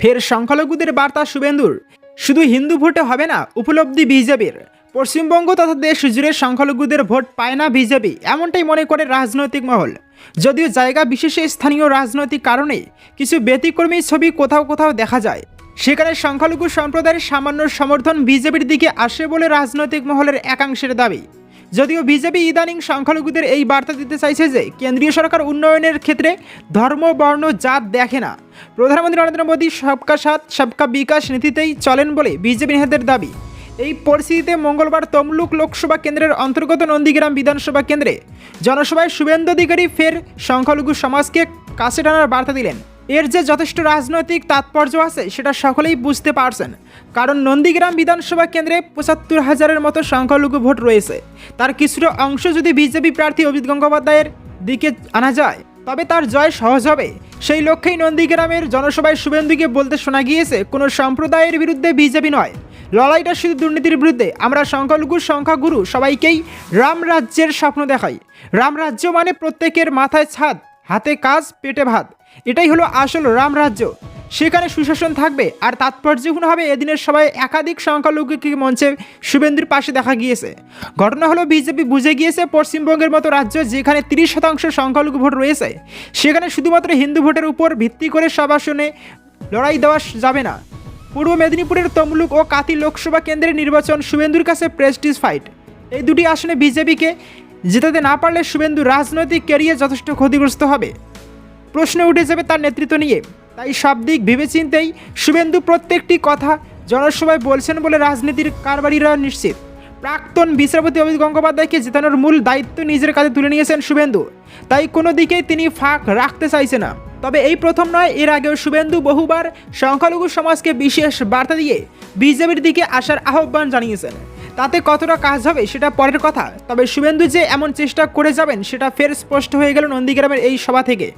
ফের সংখ্যালঘুদের বার্তা শুভেন্দুর। শুধু হিন্দু ভোটে হবে না, উপলব্ধি বিজেপির। পশ্চিমবঙ্গ তথা দেশ জুড়ে সংখ্যালঘুদের ভোট পায় না বিজেপি, এমনটাই মনে করে রাজনৈতিক মহল। যদিও জায়গা বিশেষে স্থানীয় রাজনৈতিক কারণে কিছু ব্যতিক্রমী ছবি কোথাও কোথাও দেখা যায়। সেখানে সংখ্যালঘু সম্প্রদায়ের সামান্য সমর্থন বিজেপির দিকে আসে বলে রাজনৈতিক মহলের একাংশের দাবি। যদিও বিজেপি ইদানিং সংখ্যালঘুদের এই বার্তা দিতে চাইছে যে কেন্দ্রীয় সরকার উন্নয়নের ক্ষেত্রে ধর্ম, বর্ণ, জাত দেখে না। প্রধানমন্ত্রী নরেন্দ্র মোদী সবকা সাথ, সবকা বিকাশ নীতিতেই চলেন বলে বিজেপি নেতাদের দাবি। এই পরিস্থিতিতে মঙ্গলবার তমলুক লোকসভা কেন্দ্রের অন্তর্গত নন্দীগ্রাম বিধানসভা কেন্দ্রে জনসভায় শুভেন্দু অধিকারী ফের সংখ্যালঘু সমাজকে কাছে টানার বার্তা দিলেন। এর যে যথেষ্ট রাজনৈতিক তাৎপর্য আছে, সেটা সকলেই বুঝতে পারছেন। কারণ নন্দীগ্রাম বিধানসভা কেন্দ্রে পঁচাত্তর হাজারের মতো সংখ্যালঘু ভোট রয়েছে। তার কিছুটা অংশ যদি বিজেপি প্রার্থী অভিজিৎ গঙ্গোপাধ্যায়ের দিকে আনা যায়, তবে তার জয় সহজ হবে। সেই লক্ষ্যেই নন্দীগ্রামের জনসভায় শুভেন্দুকে বলতে শোনা গিয়েছে, কোনো সম্প্রদায়ের বিরুদ্ধে বিজেপি নয়। লড়াইটা শুধু দুর্নীতির বিরুদ্ধে। আমরা সংখ্যালঘু সংখ্যাগুরু সবাইকেই রাম রাজ্যের স্বপ্ন দেখাই। রাম রাজ্য মানে প্রত্যেকের মাথায় ছাদ, হাতে কাজ, পেটে ভাত। এটাই হলো আসল রাম রাজ্য সেখানে সুশাসন থাকবে আর তাৎপর্যপূর্ণ হবে এদিনের সবাই একাধিক সংখ্যালঘুকে মঞ্চে শুভেন্দুর পাশে দেখা গিয়েছে। ঘটনা হলো বিজেপি বুঝে গিয়েছে পশ্চিমবঙ্গের মতো রাজ্য যেখানে তিরিশ শতাংশ সংখ্যালঘু ভোট রয়েছে, সেখানে শুধুমাত্র হিন্দু ভোটের উপর ভিত্তি করে সব আসনে লড়াই দেওয়া যাবে না। পূর্ব মেদিনীপুরের তমলুক ও কাতি লোকসভা কেন্দ্রের নির্বাচন শুভেন্দুর কাছে প্রেস্টিজ ফাইট এই দুটি আসনে বিজেপিকে জেতাতে না পারলে শুভেন্দু রাজনৈতিক ক্যারিয়ার যথেষ্ট ক্ষতিগ্রস্ত হবে। প্রশ্ন উঠে যাবে তার নেতৃত্ব নিয়ে। তাই সব দিক ভেবেচিন্তেই শুভেন্দু প্রত্যেকটি কথা জনসভায় বলছেন বলে রাজনীতির কারবারিরা নিশ্চিত। প্রাক্তন বিচারপতি অভিজিৎ গঙ্গোপাধ্যায়কে জেতানোর মূল দায়িত্ব নিজের কাছে তুলে নিয়েছেন শুভেন্দু। তাই কোনো দিকেই তিনি ফাঁক রাখতে চাইছে না। তবে এই প্রথম নয়, এর আগেও শুভেন্দু বহুবার সংখ্যালঘু সমাজকে বিশেষ বার্তা দিয়ে বিজেপির দিকে আসার আহ্বান জানিয়েছেন। তাতে কতটা কাজ হবে সেটা পরের কথা। তবে শুভেন্দু যে এমন চেষ্টা করে যাবেন, সেটা ফের স্পষ্ট হয়ে গেল নন্দীগ্রামের এই সভা থেকে।